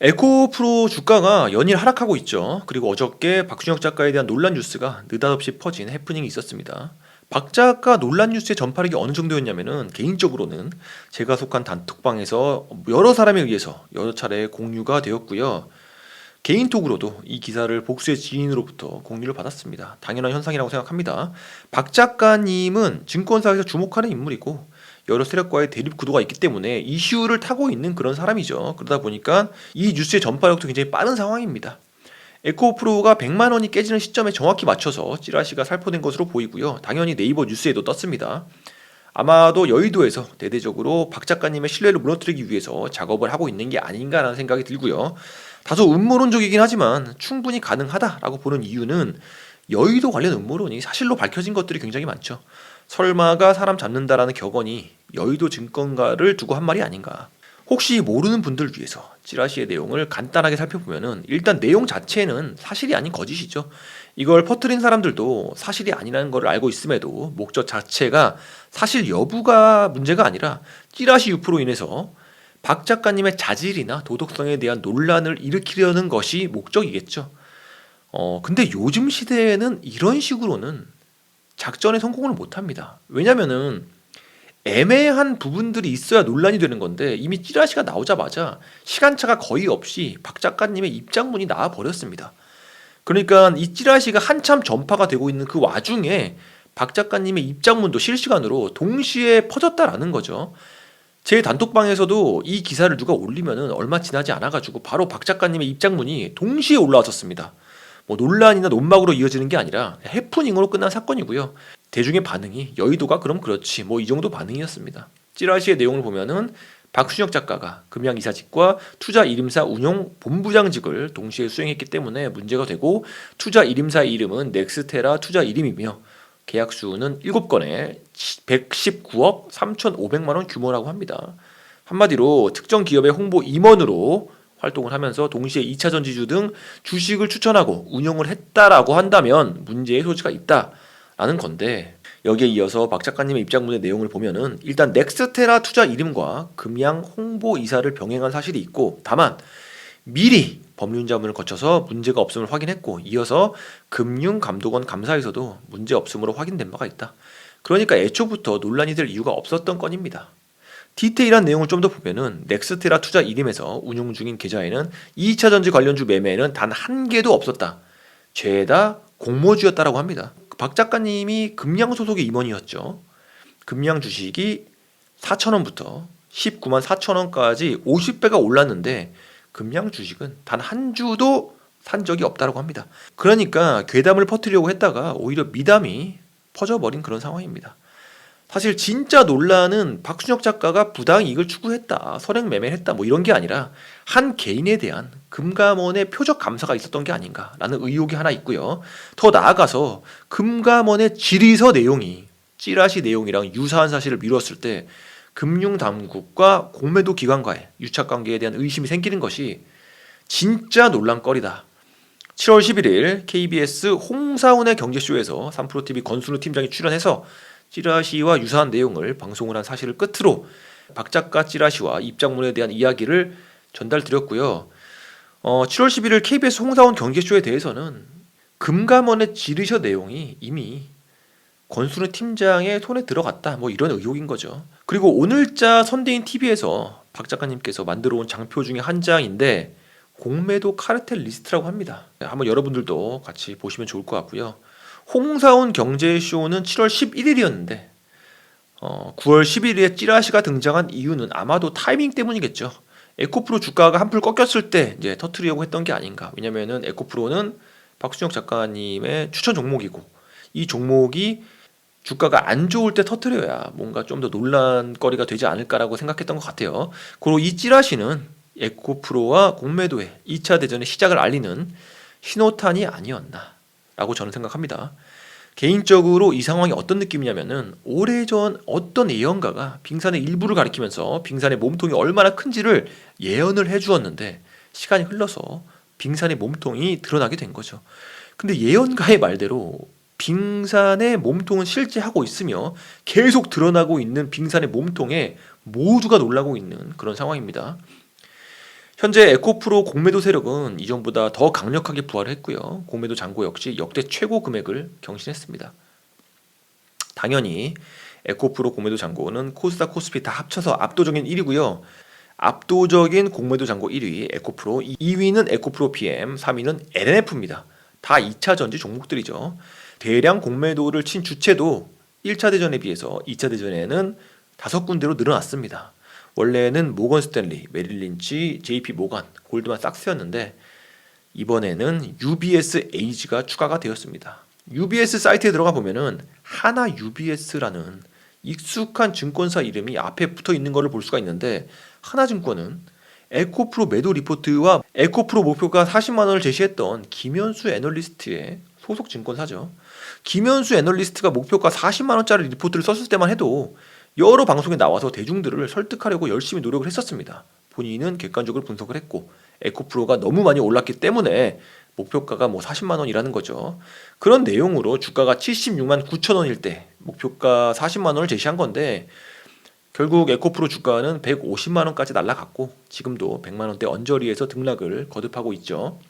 에코프로 주가가 연일 하락하고 있죠. 그리고 어저께 박준혁 작가에 대한 논란 뉴스가 느닷없이 퍼진 해프닝이 있었습니다. 박 작가 논란 뉴스의 전파력이 어느 정도였냐면은 개인적으로는 제가 속한 단톡방에서 여러 사람에 의해서 여러 차례 공유가 되었고요. 개인톡으로도 이 기사를 복수의 지인으로부터 공유를 받았습니다. 당연한 현상이라고 생각합니다. 박 작가님은 증권사에서 주목하는 인물이고 여러 세력과의 대립 구도가 있기 때문에 이슈를 타고 있는 그런 사람이죠. 그러다 보니까 이 뉴스의 전파력도 굉장히 빠른 상황입니다. 에코프로가 100만 원이 깨지는 시점에 정확히 맞춰서 찌라시가 살포된 것으로 보이고요. 당연히 네이버 뉴스에도 떴습니다. 아마도 여의도에서 대대적으로 박 작가님의 신뢰를 무너뜨리기 위해서 작업을 하고 있는 게 아닌가라는 생각이 들고요. 다소 음모론적이긴 하지만 충분히 가능하다라고 보는 이유는 여의도 관련 음모론이 사실로 밝혀진 것들이 굉장히 많죠. 설마가 사람 잡는다라는 격언이 여의도 증권가를 두고 한 말이 아닌가. 혹시 모르는 분들 위해서 찌라시의 내용을 간단하게 살펴보면은 일단 내용 자체는 사실이 아닌 거짓이죠. 이걸 퍼뜨린 사람들도 사실이 아니라는 걸 알고 있음에도 목적 자체가 사실 여부가 문제가 아니라 찌라시 유포로 인해서 박 작가님의 자질이나 도덕성에 대한 논란을 일으키려는 것이 목적이겠죠. 어, 근데 요즘 시대에는 이런 식으로는 작전에 성공을 못 합니다. 왜냐면은 애매한 부분들이 있어야 논란이 되는 건데 이미 찌라시가 나오자마자 시간차가 거의 없이 박 작가님의 입장문이 나와 버렸습니다. 그러니까 이 찌라시가 한참 전파가 되고 있는 그 와중에 박 작가님의 입장문도 실시간으로 동시에 퍼졌다라는 거죠. 제 단톡방에서도 이 기사를 누가 올리면은 얼마 지나지 않아가지고 바로 박 작가님의 입장문이 동시에 올라왔었습니다. 뭐 논란이나 논박으로 이어지는 게 아니라 해프닝으로 끝난 사건이고요. 대중의 반응이 여의도가 그럼 그렇지 뭐 이 정도 반응이었습니다. 찌라시의 내용을 보면은 박순혁 작가가 금양 이사직과 투자 이름사 운용 본부장직을 동시에 수행했기 때문에 문제가 되고 투자 이름사 이름은 넥스테라 투자 이름이며 계약 수는 7건에 119억 3,500만 원 규모라고 합니다. 한마디로 특정 기업의 홍보 임원으로 활동을 하면서 동시에 2차 전지주 등 주식을 추천하고 운용을 했다라고 한다면 문제의 소지가 있다라는 건데 여기에 이어서 박 작가님의 입장문의 내용을 보면은 일단 넥스테라 투자 이름과 금양 홍보 이사를 병행한 사실이 있고 다만 미리 법률자문을 거쳐서 문제가 없음을 확인했고 이어서 금융감독원 감사에서도 문제 없음으로 확인된 바가 있다. 그러니까 애초부터 논란이 될 이유가 없었던 건입니다. 디테일한 내용을 좀 더 보면은 넥스테라 투자 이름에서 운용 중인 계좌에는 2차 전지 관련주 매매에는 단 한 개도 없었다. 죄다 공모주였다라고 합니다. 박 작가님이 금양 소속의 임원이었죠. 금양 주식이 4천원부터 19만 4천원까지 50배가 올랐는데 금양 주식은 단 한 주도 산 적이 없다라고 합니다. 그러니까 괴담을 퍼뜨리려고 했다가 오히려 미담이 퍼져버린 그런 상황입니다. 사실 진짜 논란은 박순혁 작가가 부당 이익을 추구했다, 선행 매매를 했다, 뭐 이런 게 아니라 한 개인에 대한 금감원의 표적 감사가 있었던 게 아닌가라는 의혹이 하나 있고요. 더 나아가서 금감원의 질의서 내용이 찌라시 내용이랑 유사한 사실을 미뤘을 때 금융당국과 공매도 기관과의 유착 관계에 대한 의심이 생기는 것이 진짜 논란거리다. 7월 11일 KBS 홍사운의 경제쇼에서 3프로TV 건순우 팀장이 출연해서 찌라시와 유사한 내용을 방송을 한 사실을 끝으로 박 작가 찌라시와 입장문에 대한 이야기를 전달드렸고요. 어, 7월 11일 KBS 홍사원 경제쇼에 대해서는 금감원의 지르셔 내용이 이미 권순우 팀장의 손에 들어갔다. 뭐 이런 의혹인 거죠. 그리고 오늘자 선대인 TV에서 박 작가님께서 만들어 온 장표 중에 한 장인데 공매도 카르텔 리스트라고 합니다. 한번 여러분들도 같이 보시면 좋을 것 같고요. 홍사운 경제쇼는 7월 11일이었는데 어, 9월 11일에 찌라시가 등장한 이유는 아마도 타이밍 때문이겠죠. 에코프로 주가가 한풀 꺾였을 때 이제 터트리려고 했던 게 아닌가. 왜냐면은 에코프로는 박순혁 작가님의 추천 종목이고 이 종목이 주가가 안 좋을 때 터트려야 뭔가 좀 더 논란거리가 되지 않을까라고 생각했던 것 같아요. 그리고 이 찌라시는 에코프로와 공매도의 2차 대전의 시작을 알리는 신호탄이 아니었나 라고 저는 생각합니다. 개인적으로 이 상황이 어떤 느낌이냐면은 오래전 어떤 예언가가 빙산의 일부를 가리키면서 빙산의 몸통이 얼마나 큰지를 예언을 해 주었는데 시간이 흘러서 빙산의 몸통이 드러나게 된 거죠. 근데 예언가의 말대로 빙산의 몸통은 실제 하고 있으며 계속 드러나고 있는 빙산의 몸통에 모두가 놀라고 있는 그런 상황입니다. 현재 에코프로 공매도 세력은 이전보다 더 강력하게 부활을 했고요. 공매도 잔고 역시 역대 최고 금액을 경신했습니다. 당연히 에코프로 공매도 잔고는 코스닥 코스피 다 합쳐서 압도적인 1위고요. 압도적인 공매도 잔고 1위 에코프로, 2위는 에코프로 PM, 3위는 LNF입니다. 다 2차 전지 종목들이죠. 대량 공매도를 친 주체도 1차 대전에 비해서 2차 대전에는 다섯 군데로 늘어났습니다. 원래는 모건 스탠리, 메릴 린치, JP 모간, 골드만 삭스였는데 이번에는 UBS 에이지가 추가가 되었습니다. UBS 사이트에 들어가 보면은 하나 UBS라는 익숙한 증권사 이름이 앞에 붙어 있는 것을 볼 수가 있는데 하나증권은 에코프로 매도 리포트와 에코프로 목표가 40만 원을 제시했던 김현수 애널리스트의 소속 증권사죠. 김현수 애널리스트가 목표가 40만 원짜리 리포트를 썼을 때만 해도 여러 방송에 나와서 대중들을 설득하려고 열심히 노력을 했었습니다. 본인은 객관적으로 분석을 했고 에코프로가 너무 많이 올랐기 때문에 목표가가 뭐 40만 원이라는 거죠. 그런 내용으로 주가가 76만 9천 원일 때 목표가 40만 원을 제시한 건데 결국 에코프로 주가는 150만 원까지 날라갔고 지금도 100만 원대 언저리에서 등락을 거듭하고 있죠.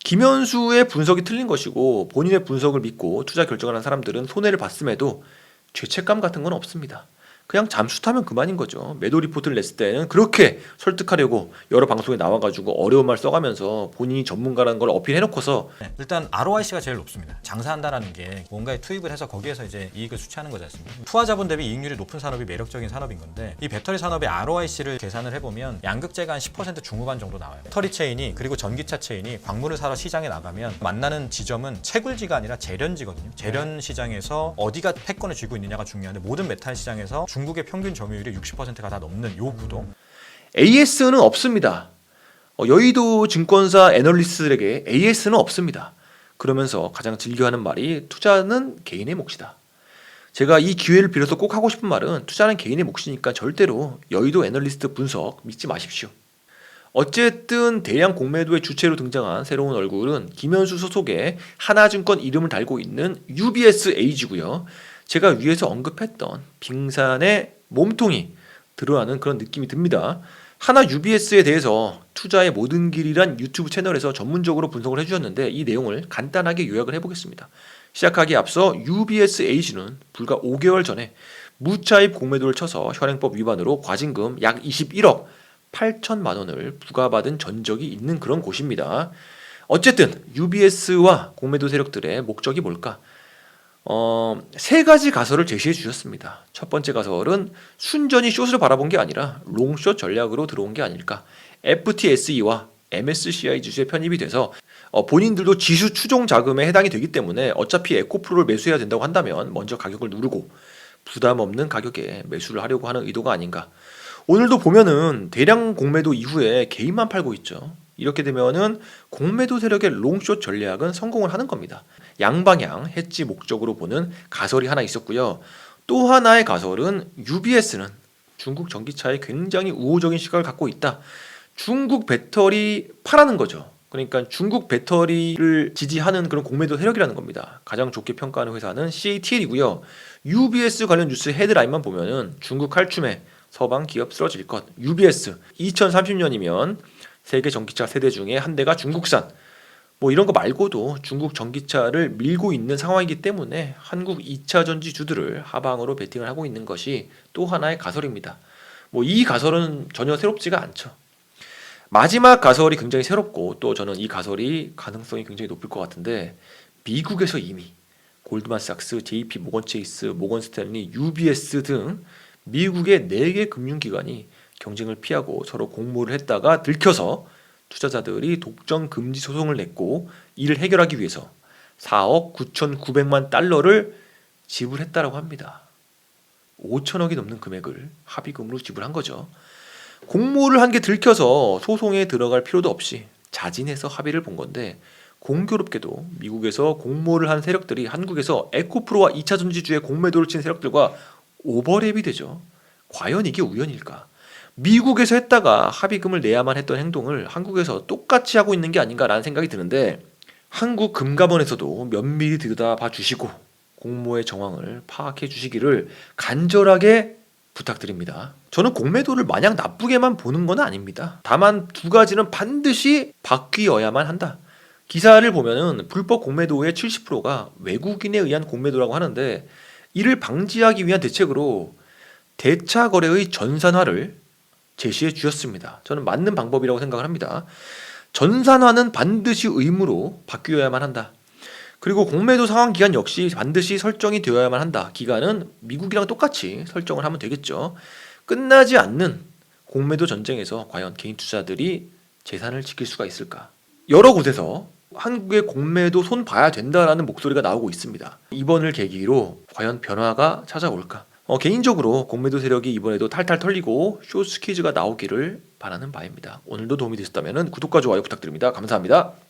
김현수의 분석이 틀린 것이고 본인의 분석을 믿고 투자 결정을 한 사람들은 손해를 봤음에도 죄책감 같은 건 없습니다. 그냥 잠수 타면 그만인 거죠. 매도 리포트를 냈을 때는 그렇게 설득하려고 여러 방송에 나와가지고 어려운 말 써가면서 본인이 전문가라는 걸 어필해놓고서 네, 일단 ROIC가 제일 높습니다. 장사한다라는 게 뭔가에 투입을 해서 거기에서 이제 이익을 수취하는 거지 않습니까? 투하 자본 대비 이익률이 높은 산업이 매력적인 산업인 건데 이 배터리 산업의 ROIC를 계산을 해보면 양극재가 한 10% 중후반 정도 나와요. 배터리 체인이 그리고 전기차 체인이 광물을 사러 시장에 나가면 만나는 지점은 채굴지가 아니라 재련지거든요. 재련 시장에서 어디가 패권을 쥐고 있느냐가 중요한데 모든 메탈 시장에서 중국의 평균 점유율이 60%가 다 넘는 요 구도. AS는 없습니다. 어, 여의도 증권사 애널리스트들에게 AS는 없습니다. 그러면서 가장 즐겨 하는 말이 투자는 개인의 몫이다. 제가 이 기회를 빌어서 꼭 하고 싶은 말은 투자는 개인의 몫이니까 절대로 여의도 애널리스트 분석 믿지 마십시오. 어쨌든 대량 공매도의 주체로 등장한 새로운 얼굴은 김현수 소속의 하나증권 이름을 달고 있는 UBS 에이지고요. 제가 위에서 언급했던 빙산의 몸통이 드러나는 그런 느낌이 듭니다. 하나 UBS에 대해서 투자의 모든 길이란 유튜브 채널에서 전문적으로 분석을 해주셨는데 이 내용을 간단하게 요약을 해보겠습니다. 시작하기에 앞서 UBS 에이지는 불과 5개월 전에 무차입 공매도를 쳐서 현행법 위반으로 과징금 약 21억 8천만 원을 부과받은 전적이 있는 그런 곳입니다. 어쨌든 UBS와 공매도 세력들의 목적이 뭘까? 어, 세 가지 가설을 제시해 주셨습니다. 첫 번째 가설은 순전히 숏을 바라본 게 아니라 롱숏 전략으로 들어온 게 아닐까. FTSE와 MSCI 지수에 편입이 돼서 어, 본인들도 지수 추종 자금에 해당이 되기 때문에 어차피 에코프로를 매수해야 된다고 한다면 먼저 가격을 누르고 부담 없는 가격에 매수를 하려고 하는 의도가 아닌가. 오늘도 보면은 대량 공매도 이후에 개인만 팔고 있죠. 이렇게 되면은 공매도 세력의 롱숏 전략은 성공을 하는 겁니다. 양방향 해지 목적으로 보는 가설이 하나 있었고요. 또 하나의 가설은 UBS는 중국 전기차에 굉장히 우호적인 시각을 갖고 있다. 중국 배터리 파라는 거죠. 그러니까 중국 배터리를 지지하는 그런 공매도 세력이라는 겁니다. 가장 좋게 평가하는 회사는 CATL이고요. UBS 관련 뉴스 헤드라인만 보면은 중국 칼춤에 서방 기업 쓰러질 것. UBS 2030년이면 세계 전기차 세대 중에 한 대가 중국산. 뭐 이런 거 말고도 중국 전기차를 밀고 있는 상황이기 때문에 한국 2차 전지주들을 하방으로 베팅을 하고 있는 것이 또 하나의 가설입니다. 뭐 이 가설은 전혀 새롭지가 않죠. 마지막 가설이 굉장히 새롭고 또 저는 이 가설이 가능성이 굉장히 높을 것 같은데 미국에서 이미 골드만삭스, JP 모건체이스, 모건 스탠리, UBS 등 미국의 4개 금융기관이 경쟁을 피하고 서로 공모를 했다가 들켜서 투자자들이 독점 금지 소송을 냈고 이를 해결하기 위해서 4억 9,900만 달러를 지불했다라고 합니다. 5천억이 넘는 금액을 합의금으로 지불한 거죠. 공모를 한 게 들켜서 소송에 들어갈 필요도 없이 자진해서 합의를 본 건데 공교롭게도 미국에서 공모를 한 세력들이 한국에서 에코프로와 2차 전지주의 공매도를 친 세력들과 오버랩이 되죠. 과연 이게 우연일까? 미국에서 했다가 합의금을 내야만 했던 행동을 한국에서 똑같이 하고 있는 게 아닌가라는 생각이 드는데 한국 금감원에서도 면밀히 들여다봐 주시고 공모의 정황을 파악해 주시기를 간절하게 부탁드립니다. 저는 공매도를 마냥 나쁘게만 보는 건 아닙니다. 다만 두 가지는 반드시 바뀌어야만 한다. 기사를 보면은 불법 공매도의 70%가 외국인에 의한 공매도라고 하는데 이를 방지하기 위한 대책으로 대차 거래의 전산화를 제시해 주셨습니다. 저는 맞는 방법이라고 생각을 합니다. 전산화는 반드시 의무로 바뀌어야만 한다. 그리고 공매도 상환 기간 역시 반드시 설정이 되어야만 한다. 기간은 미국이랑 똑같이 설정을 하면 되겠죠. 끝나지 않는 공매도 전쟁에서 과연 개인 투자들이 재산을 지킬 수가 있을까? 여러 곳에서 한국의 공매도 손 봐야 된다라는 목소리가 나오고 있습니다. 이번을 계기로 과연 변화가 찾아올까? 어, 개인적으로 공매도 세력이 이번에도 탈탈 털리고 쇼스 퀴즈가 나오기를 바라는 바입니다. 오늘도 도움이 되셨다면 구독과 좋아요 부탁드립니다. 감사합니다.